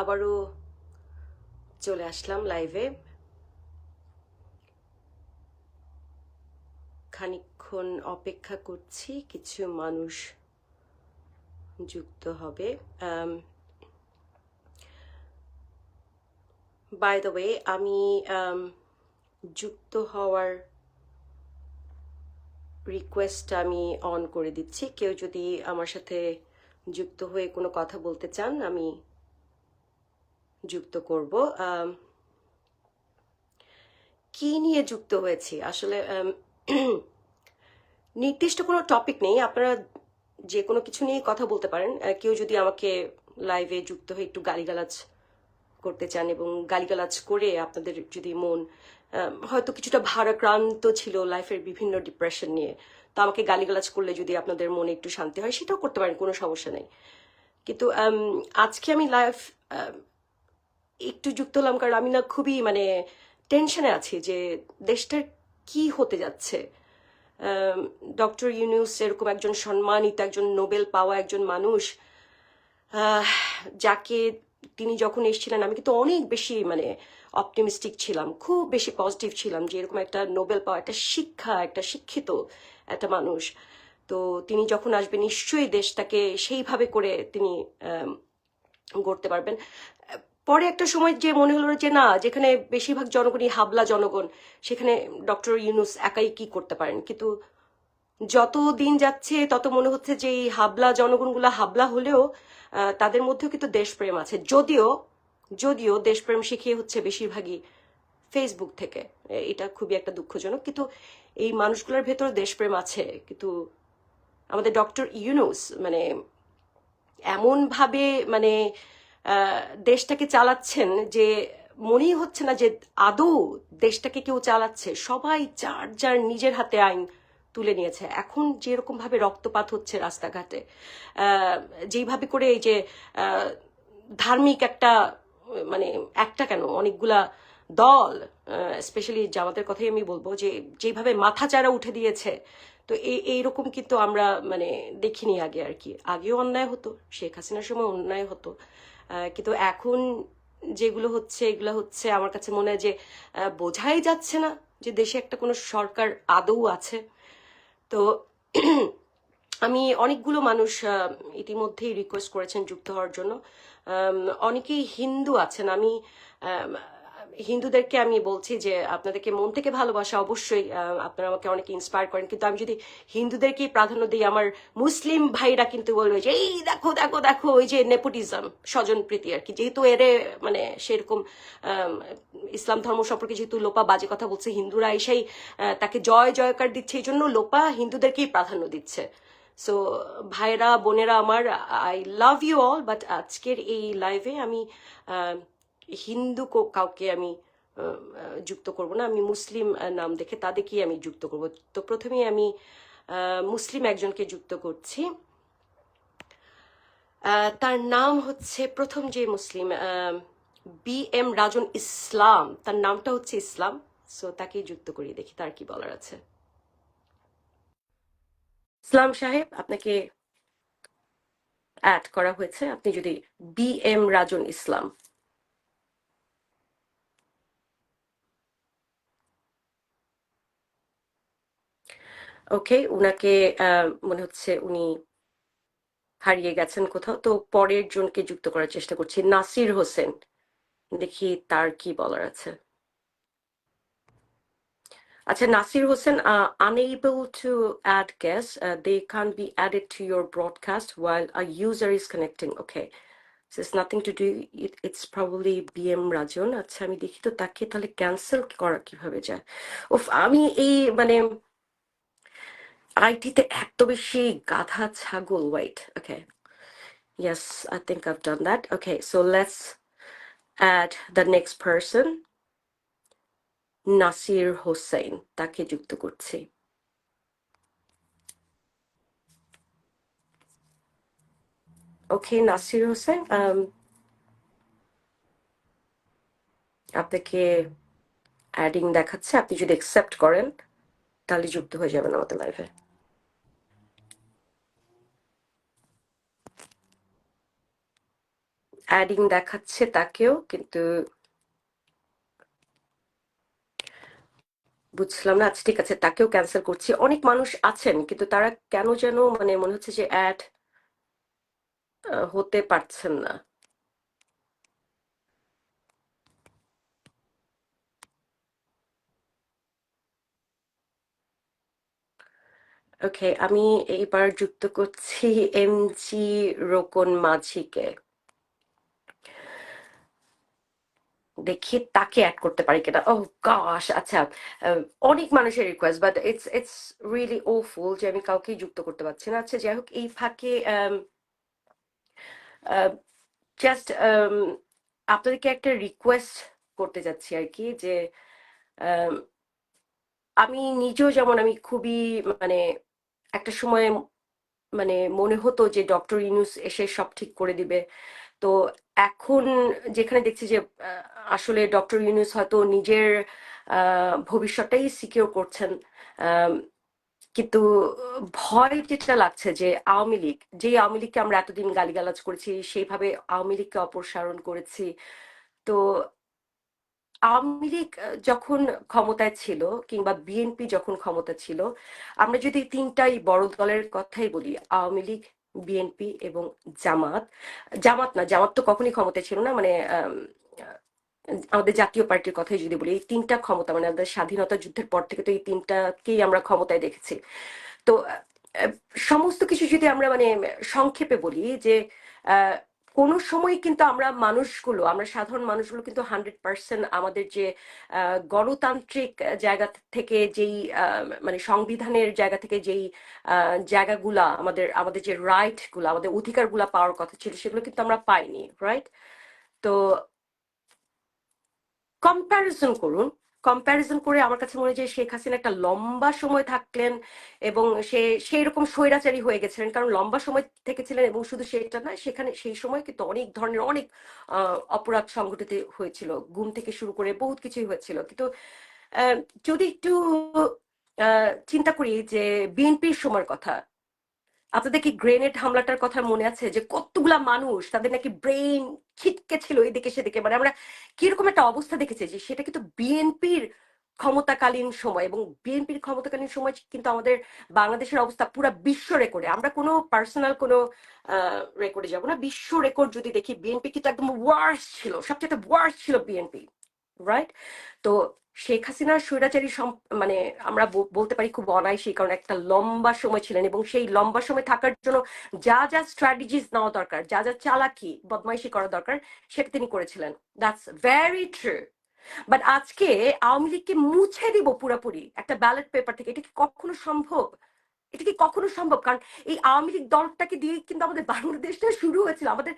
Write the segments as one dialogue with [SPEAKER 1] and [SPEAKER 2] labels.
[SPEAKER 1] আবারও চলে আসলাম লাইভে খানিকক্ষণ অপেক্ষা করছি কিছু মানুষ যুক্ত হবে। বাই দ্য ওয়ে আমি um, যুক্ত হওয়ার রিকোয়েস্ট আমি অন করে দিচ্ছি। কেউ যদি আমার সাথে যুক্ত হয়ে কোনো কথা বলতে চান আমি যুক্ত করব। কি নিয়ে যুক্ত হয়েছি? আসলে নির্দিষ্ট কোনো টপিক নেই। আপনারা যে কোনো কিছু নিয়ে কথা বলতে পারেন। কেউ যদি আমাকে লাইভে যুক্ত হয়ে একটু গালিগালাজ করতে চান এবং গালিগালাজ করে আপনাদের যদি মন হয়তো কিছুটা ভারাক্রান্ত ছিল লাইফের বিভিন্ন ডিপ্রেশন নিয়ে, তো আমাকে গালিগালাজ করলে যদি আপনাদের মনে একটু শান্তি হয়, সেটাও করতে পারেন, কোনো সমস্যা নেই। কিন্তু আজকে আমি লাইভ একটু যুক্ত হলাম কারণ আমি না খুবই মানে টেনশনে আছি যে দেশটার কি হতে যাচ্ছে। ডক্টর ইউনুস এরকম একজন সম্মানিত, একজন নোবেল পাওয়া একজন মানুষ যাকে তিনি যখন এসেছিলেন, আমি কিন্তু অনেক বেশি মানে অপটিমিস্টিক ছিলাম, খুব বেশি পজিটিভ ছিলাম যে এরকম একটা নোবেল পাওয়া, একটা শিক্ষা, একটা শিক্ষিত একটা মানুষ। তো তিনি যখন আসবেন, নিশ্চয়ই দেশটাকে সেইভাবে করে তিনি গড়তে পারবেন। পরে একটা সময় যে মনে হলো যে না, যেখানে বেশিরভাগ জনগণই হাবলা জনগণ, সেখানে ডক্টর ইউনুস একাই কি করতে পারেন? কিন্তু যত দিন যাচ্ছে, তত মনে হচ্ছে যে এই হাবলা জনগণগুলা হাবলা হলেও তাদের মধ্যেও কিন্তু দেশপ্রেম আছে। যদিও যদিও দেশপ্রেম শিখিয়ে হচ্ছে বেশিরভাগই ফেসবুক থেকে। এটা খুবই একটা দুঃখজনক। কিন্তু এই মানুষগুলোর ভেতর দেশপ্রেম আছে। কিন্তু আমাদের ডক্টর ইউনুস মানে এমন ভাবে মানে দেশটাকে চালাচ্ছেন যে মনেই হচ্ছে না যে আদৌ দেশটাকে কেউ চালাচ্ছে। সবাই যার যার নিজের হাতে আইন তুলে নিয়েছে। এখন যেরকম ভাবে রক্তপাত হচ্ছে রাস্তাঘাটে যেইভাবে করে এই যে ধার্মিক একটা মানে একটা কেন, অনেকগুলা দল স্পেশালি জামাতের কথাই আমি বলব যে যেভাবে মাথা চারা উঠে দিয়েছে, তো এই এইরকম কিন্তু আমরা মানে দেখিনি আগে আর কি। আগেও অন্যায় হতো, শেখ হাসিনার সময় অন্যায় হতো। কিন্তু এখন যেগুলো হচ্ছে, এগুলো হচ্ছে আমার কাছে মনে হয় যে বোঝাই যাচ্ছে না যে দেশে একটা কোনো সরকার আদৌ আছে। তো আমি অনেকগুলো মানুষ ইতিমধ্যেই রিকোয়েস্ট করেছেন যুক্ত হওয়ার জন্য। অনেকেই হিন্দু আছেন। আমি হিন্দুদেরকে আমি বলছি যে আপনাদেরকে মন থেকে ভালোবাসা অবশ্যই আপনারা আমাকে অনেক ইন্সপায়ার করেন। কিন্তু আমি যদি হিন্দুদেরকেই প্রাধান্য দিই, আমার মুসলিম ভাইরা কিন্তু বলবে যে, এই দেখো দেখো দেখো, ওই যে নেপোটিজম, স্বজন প্রীতি আর কি। যেহেতু এরে মানে সেরকম ইসলাম ধর্ম সম্পর্কে যেহেতু লোপা বাজে কথা বলছে, হিন্দুরা এসেই তাকে জয়, জয়কার দিচ্ছে এই জন্য লোপা হিন্দুদেরকেই প্রাধান্য দিচ্ছে। সো ভাইরা, বোনেরা আমার I love you all but আজকের এই লাইভে আমি হিন্দু কাউকে আমি যুক্ত করব না। আমি মুসলিম নাম দেখে তাদেরকেই আমি যুক্ত করব। তো প্রথমেই আমি মুসলিম একজনকে যুক্ত করছি। তার নাম হচ্ছে প্রথম যে মুসলিম বি এম রাজন ইসলাম। তার নামটা হচ্ছে ইসলাম। সো তাকেই যুক্ত করিয়ে দেখি, তার কি বলার আছে। ইসলাম সাহেব, আপনাকে অ্যাড করা হয়েছে। আপনি যদি বি এম রাজন ইসলাম। ওকে, উনাকে মনে হচ্ছে উনি হারিয়ে গেছেন কোথাও। তো পরের জনকে যুক্ত করার চেষ্টা করছি। নাসির হোসেন, দেখি তার কি বলার আছে। আচ্ছা Nasir Hossain unable to add guests they can be added to your broadcast while a user is connecting okay is nothing to do it it's probably be M Rajan আচ্ছা আমি দেখি তো তাকে, তাহলে ক্যান্সেল করা কীভাবে যায়? ও আমি এই মানে আইটিতে এত বেশি গাধা, ছাগল wait okay? Yes, I think I've done that. Okay, so let's add the next person. Nasir Hossain তাকে যুক্ত করছি। ওকে নাসির হোসেন আপনাকে অ্যাডিং দেখাচ্ছে। আপনি যদি অ্যাকসেপ্ট করেন, তাহলে যুক্ত হয়ে যাবেন আমাদের লাইভে অ্যাডিং দেখাচ্ছে তাকেও, কিন্তু বুঝলাম না আচ্ছা ঠিক আছে, তাকেও ক্যান্সেল করছি। অনেক মানুষ আছেন, কিন্তু তারা কেন যেন মানে মনে হচ্ছে যে অ্যাড হতে পারছেন না। ওকে আমি এইবার যুক্ত করছি এমজি রোকন মাঝিকে। দেখি তাকে অ্যাড করতে পারি কিনা। ও গশ আচ্ছা অনেক মানুষের request but it's it's really awful যে আমি কাউকেই যুক্ত করতে পারছি না। আচ্ছা যাই হোক, এই ফাঁকে জাস্ট আপনাদেরকে একটা রিকোয়েস্ট করতে যাচ্ছি আর কি যে আমি নিজেও যেমন আমি খুবই মানে একটা সময় মানে মনে হতো যে ডক্টর ইনুস এসে সব ঠিক করে দিবে। তো এখন যেখানে দেখছি যে আসলে ডক্টর ইউনুস হয়তো নিজের ভবিষ্যৎটাই সিকিউর করছেন কিন্তু ভয় যেটা লাগছে যে আওয়ামী লীগ যে আওয়ামী লীগকে আমরা এতদিন গালিগালাজ করেছি, সেইভাবে আওয়ামী লীগকে অপসারণ করেছি। তো আওয়ামী লীগ যখন ক্ষমতায় ছিল কিংবা বিএনপি যখন ক্ষমতা ছিল, আমরা যদি তিনটাই বড় দলের কথাই বলি, আওয়ামী লীগ বিএনপি এবং জামাত। জামাত না, জামাত তো কখনই ক্ষমতায় ছিল না মানে আমাদের জাতীয় পার্টির কথাই যদি বলি, এই তিনটা ক্ষমতা মানে আমাদের স্বাধীনতা যুদ্ধের পর থেকে তো এই তিনটাকেই আমরা ক্ষমতায় দেখেছি। তো সমস্ত কিছু যদি আমরা মানে সংক্ষেপে বলি যে কোনো সময় কিন্তু আমরা মানুষগুলো, আমরা সাধারণ মানুষগুলো কিন্তু হান্ড্রেড পার্সেন্ট আমাদের যে গণতান্ত্রিক জায়গা থেকে যেই মানে সংবিধানের জায়গা থেকে যেই জায়গাগুলা, আমাদের আমাদের যে রাইটগুলা আমাদের অধিকারগুলা পাওয়ার কথা ছিল, সেগুলো কিন্তু আমরা পাইনি রাইট তো কম্প্যারিজন করুন কম্প্যারিজন করে আমার কাছে মনে হয় যে শেখ হাসিনা একটা লম্বা সময় থাকলেন এবং সে সেই রকম স্বৈরাচারী হয়ে গেছিলেন। কারণ লম্বা সময় থেকেছিলেন এবং শুধু সেটা নয় সেখানে সেই সময় কিন্তু অনেক ধরনের অনেক অপরাধ সংঘটিত হয়েছিল, গুম থেকে শুরু করে বহুত কিছুই হয়েছিল। কিন্তু যদি একটু চিন্তা করি যে বিএনপির সময়ের কথা আপনাদের কি গ্রেনেড হামলাটার কথা মনে আছে? যে কতগুলা মানুষ তাদের নাকি ব্রেইন ছিটকে ছিল এদিকে সেদিকে? মানে আমরা কীরকম একটা অবস্থা দেখেছি যে সেটা কিন্তু বিএনপির ক্ষমতাকালীন সময় এবং বিএনপির ক্ষমতাকালীন সময় কিন্তু আমাদের বাংলাদেশের অবস্থা পুরো বিশ্ব রেকর্ডে আমরা কোনো পার্সোনাল কোনো রেকর্ডে যাব না। বিশ্ব রেকর্ড যদি দেখি বিএনপি কিন্তু একদম ওয়ার্স ছিল, সবচেয়ে ওয়ার্স ছিল বিএনপি রাইট তো শেখ হাসিনার স্বৈরাচারী মানে আমরা বলতে পারি খুব অনায়াসী কারণ একটা লম্বা সময় ছিলেন এবং সেই লম্বা সময় থাকার জন্য যা যা স্ট্র্যাটেজিস নেওয়া দরকার, যা যা চালাকি, বদমাইশি করা দরকার, সেটা তিনি করেছিলেন। দ্যাটস ভেরি ট্রু বাট আজকে আওয়ামী লীগকে মুছে দিব পুরোপুরি, একটা ব্যালট পেপার থেকে, এটা কি কখনো সম্ভব? এটা কি কখনো সম্ভব? কারণ এই আওয়ামী লীগ দলটাকে দিয়ে কিন্তু আমাদের বাংলাদেশটা শুরু হয়েছিল। আমাদের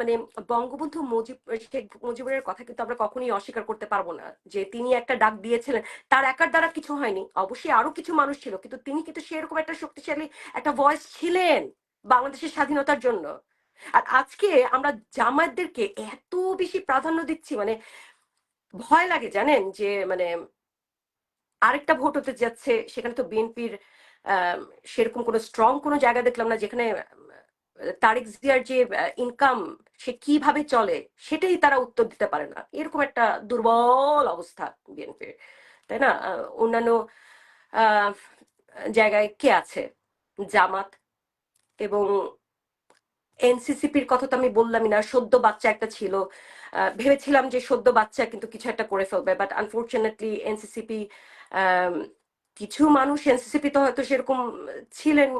[SPEAKER 1] মানে বঙ্গবন্ধু মুজিব, শেখ মুজিবের কথা কিন্তু আমরা কখনোই অস্বীকার করতে পারব না। যে তিনি একটা ডাক দিয়েছিলেন, তার একার দ্বারা কিছু হয়নি। অবশ্যই আরও কিছু মানুষ ছিল, কিন্তু তিনি কিন্তু সেরকম একটা শক্তিশালী একটা ভয়েস ছিলেন বাংলাদেশের স্বাধীনতার জন্য। আর আজকে আমরা জামায়াতদেরকে এত বেশি প্রাধান্য দিচ্ছি মানে ভয় লাগে জানেন যে মানে আরেকটা ভোট হতে যাচ্ছে, সেখানে তো বিএনপির সেরকম কোনো স্ট্রং কোনো জায়গা দেখলাম না যেখানে তারেক জিয়ার যে ইনকাম সে কীভাবে চলে সেটাই তারা উত্তর দিতে পারে না। এরকম একটা দুর্বল অবস্থা বিএনপির তাই না? অন্যান্য জায়গায় কে আছে? জামাত এবং এনসিসিপির কথা তো আমি বললামই না, সদ্য বাচ্চা একটা ছিল। ভেবেছিলাম যে সদ্য বাচ্চা কিন্তু কিছু একটা করে ফেলবে বাট আনফর্চুনেটলি এনসিসিপি কিছু মানুষ এনসিসিপি তো হয়তো সেরকম ছিলেন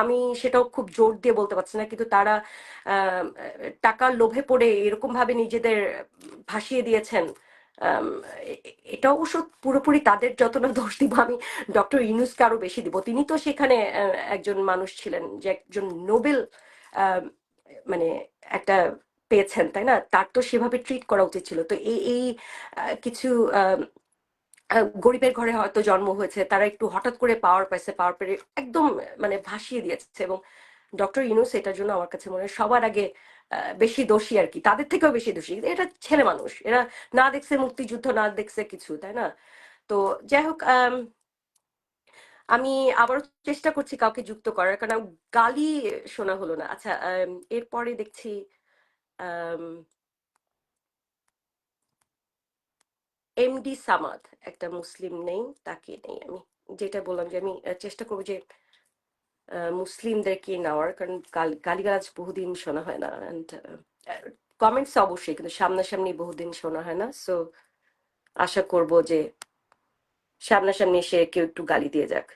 [SPEAKER 1] আমি সেটাও খুব জোর দিয়ে বলতে পারছি না। কিন্তু তারা টাকার লোভে পড়ে এরকম ভাবে নিজেদের ভাসিয়ে দিয়েছেন। এটা অবশ্য পুরোপুরি তাদের যত না দোষ দিব, আমি ডক্টর ইউনুসকে আরও বেশি দিব। তিনি তো সেখানে একজন মানুষ ছিলেন যে একজন নোবেল মানে একটা পেয়েছেন, তাই না? তার তো সেভাবে ট্রিট করা উচিত ছিল। তো এই এই কিছু গরিবের ঘরে হয়তো জন্ম হয়েছে তারা একটু হঠাৎ করে পাওয়ার পাইছে পাওয়ার পেরে একদম মানে ভাসিয়ে দিয়েছে এবং ডক্টর ইউনুস এটার জন্য আমার কাছে মনে হয় সবার আগে আহ, বেশি দোষী আর কি। তাদের থেকেও বেশি দোষী। এটা ছেলে মানুষ এরা না দেখছে মুক্তিযুদ্ধ না দেখছে কিছু তাই না? তো যাই হোক আম, আবারও চেষ্টা করছি কাউকে যুক্ত করার কারণ গালি শোনা হলো না। আচ্ছা এরপরে দেখছি এমডি সামাদ, একটা মুসলিম নেই, তাকে নেই আমি। যেটা বললাম যে আমি চেষ্টা করব যে মুসলিমদেরকে নেওয়ার, কারণ গাল- গালিগালাজ বহুদিন শোনা হয় না অ্যান্ড কমেন্টস অবশ্যই, কিন্তু সামনাসামনি বহুদিন শোনা হয় না সো আশা করব যে, সামনাসামনি এসে কেউ একটু গালি দিয়ে যাক।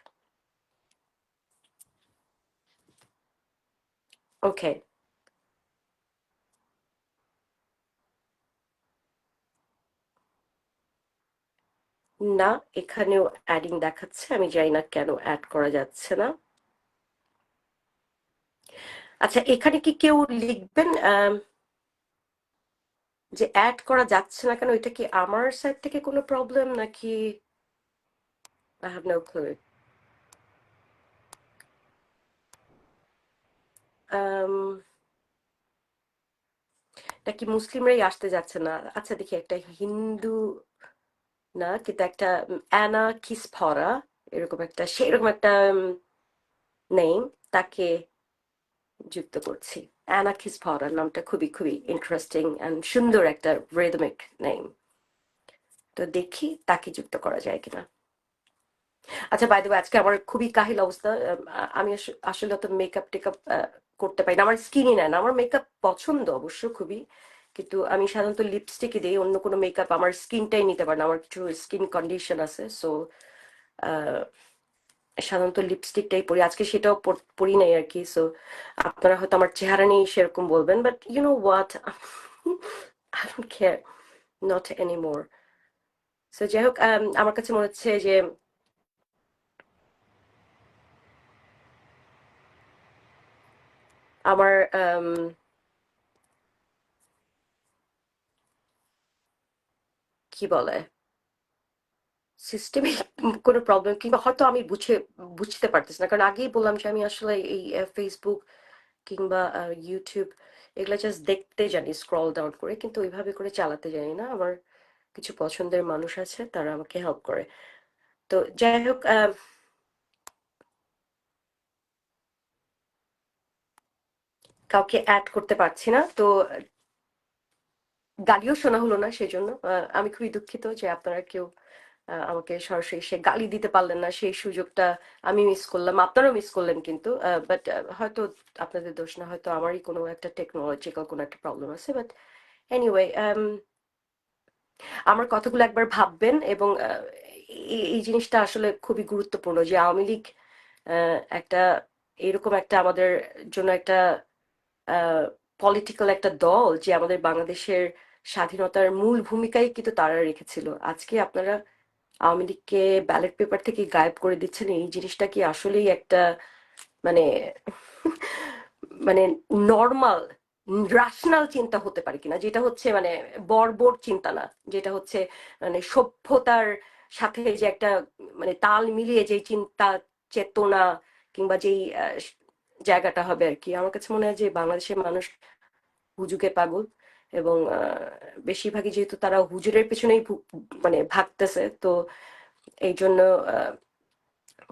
[SPEAKER 1] ওকে না, এখানেও অ্যাডিং দেখাচ্ছে, আমি জানি না কেন অ্যাড করা যাচ্ছে না। আচ্ছা এখানে কি কেউ লিখবেন যে অ্যাড করা যাচ্ছে না কেন, এটা কি আমার সাইড থেকে কোনো প্রবলেম নাকি আই হ্যাভ নো ক্লু নাকি মুসলিমরাই আসতে যাচ্ছে না। আচ্ছা দেখি, একটা হিন্দু না? কিন্তু একটা অ্যানা কিসফরা এরকম একটা সেরকম একটা নেম তাকে যুক্ত করছি। অ্যানা কিসফরা নামটা খুবই খুবই ইন্টারেস্টিং অ্যান্ড সুন্দর একটা রেদমিক নেম তো দেখি তাকে যুক্ত করা যায় কিনা। আচ্ছা বাই দ্য আজকে আমার খুবই কাহিল অবস্থা আমি আসলে অত মেকআপ টেকআপ করতে পারি না। আমার স্কিনই নেয় না। আমার মেকআপ পছন্দ অবশ্য খুবই। কিন্তু আমি সাধারণত লিপস্টিকই দিই অন্য কোনো মেকআপ আমার স্কিনটাই নিতে পারে না আমার কিছু স্কিন কন্ডিশন আছে সো সাধারণত লিপস্টিকটাই পরি। আজকে সেটাও পরি নাই আর কি সো আপনারা হয়তো আমার চেহারা নিয়ে সেরকম বলবেন but you know what I don't care not any more so যাই হোক আম, আমার কাছে মনে হচ্ছে যে আমার কি বলে? সিস্টেমে কোনো প্রবলেম কিংবা হয়তো আমি বুঝে, বুঝতে পারতেছি না। কারণ আগেই বললাম যে আমি আসলে এই ফেসবুক কিংবা ইউটিউব এগুলো জাস্ট দেখতে জানি স্ক্রল ডাউন করে। কিন্তু ওইভাবে করে চালাতে জানি না। আমার কিছু পছন্দের মানুষ আছে, তারা আমাকে হেল্প করে। তো যাই হোক কাউকে অ্যাড করতে পারছি না। তো গালিও শোনা হলো না সেই জন্য আহ, আমি খুবই দুঃখিত যে আপনারা কেউ আমাকে সরাসরি সে গালি দিতে পারলেন না সেই সুযোগটা আমি মিস করলাম। আপনারাও মিস করলেন কিন্তু বাট হয়তো আপনাদের দোষ না হয়তো আমারই কোনো একটা টেকনোলজিক্যাল কোনো একটা প্রবলেম আছে বাট এনিওয়ে আমার কথাগুলো একবার ভাববেন এবং এই জিনিসটা আসলে খুবই গুরুত্বপূর্ণ যে আওয়ামী লীগ একটা এরকম একটা আমাদের জন্য একটা পলিটিক্যাল একটা দল যে আমাদের বাংলাদেশের স্বাধীনতার মূল ভূমিকাই কিন্তু তারা রেখেছিল। আজকে আপনারা আওয়ামী লীগকে ব্যালট পেপার থেকে গায়েব করে দিচ্ছেন, এই জিনিসটা কি আসলেই একটা মানে মানে নর্মাল রাশনাল চিন্তা হতে পারে কিনা? যেটা হচ্ছে মানে বর্বর চিন্তা না, যেটা হচ্ছে মানে সভ্যতার সাথে যে একটা মানে তাল মিলিয়ে যে চিন্তা চেতনা কিংবা যেই জায়গাটা হবে আর কি। আমার কাছে মনে হয় যে বাংলাদেশের মানুষ হুজুকে পাগল। এবং বেশিরভাগই যেহেতু তারা হুজুরের পেছনেই মানে ভাগতেছে, তো এই জন্য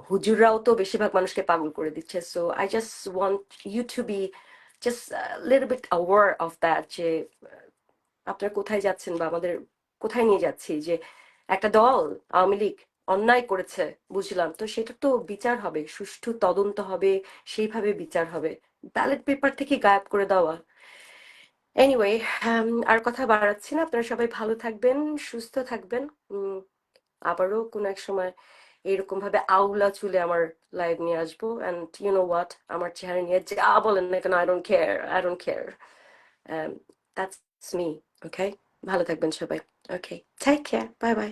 [SPEAKER 1] হুজুররাও তো বেশিরভাগ মানুষকে পাগল করে দিচ্ছে। So I just want you to be just little bit aware of that যে আপনারা কোথায় যাচ্ছেন বা আমাদের কোথায় নিয়ে যাচ্ছি? যে, একটা দল, আওয়ামী লীগ অন্যায় করেছে, বুঝলাম। তো সেটা তো বিচার হবে, সুষ্ঠু তদন্ত হবে, সেইভাবে বিচার হবে। ব্যালট পেপার থেকে গায়েব করে দেওয়া। এনিওয়ে আর কথা বাড়াচ্ছি না। আপনারা সবাই ভালো থাকবেন, সুস্থ থাকবেন। আবারও কোনো এক সময় এরকম ভাবে আউলা চুলে আমার লাইভ নিয়ে আসব। অ্যান্ড ইউ নো হোয়াট আমার চেহারা নিয়ে যা বলেন না কেন I don't care I don't care that's me okay ভালো থাকবেন সবাই okay take care bye bye